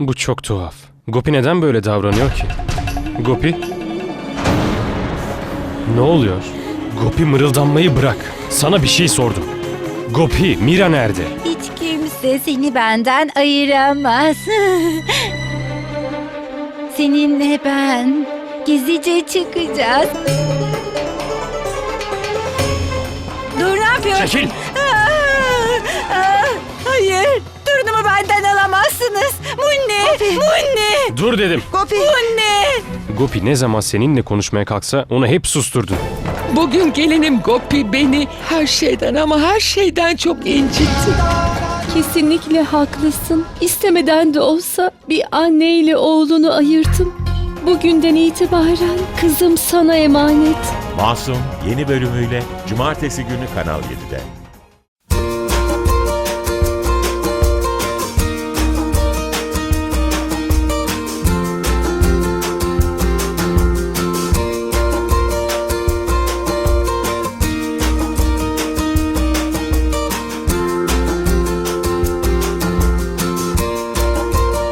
Bu çok tuhaf. Gopi neden böyle davranıyor ki? Gopi? Ne oluyor? Gopi mırıldanmayı bırak. Sana bir şey sordum. Gopi, Mira nerede? Hiç kimse seni benden ayıramaz. Seninle ben gizlice çıkacağız. Dur ne yapıyorsun? Çekil! Aa, Munni! Munni! Dur dedim. Gopi! Munni! Gopi ne zaman seninle konuşmaya kalksa onu hep susturdun. Bugün gelinim Gopi beni her şeyden ama her şeyden çok incitti. Kesinlikle haklısın. İstemeden de olsa bir anneyle oğlunu ayırdım. Bugünden itibaren kızım sana emanet. Masum yeni bölümüyle Cumartesi günü Kanal 7'de.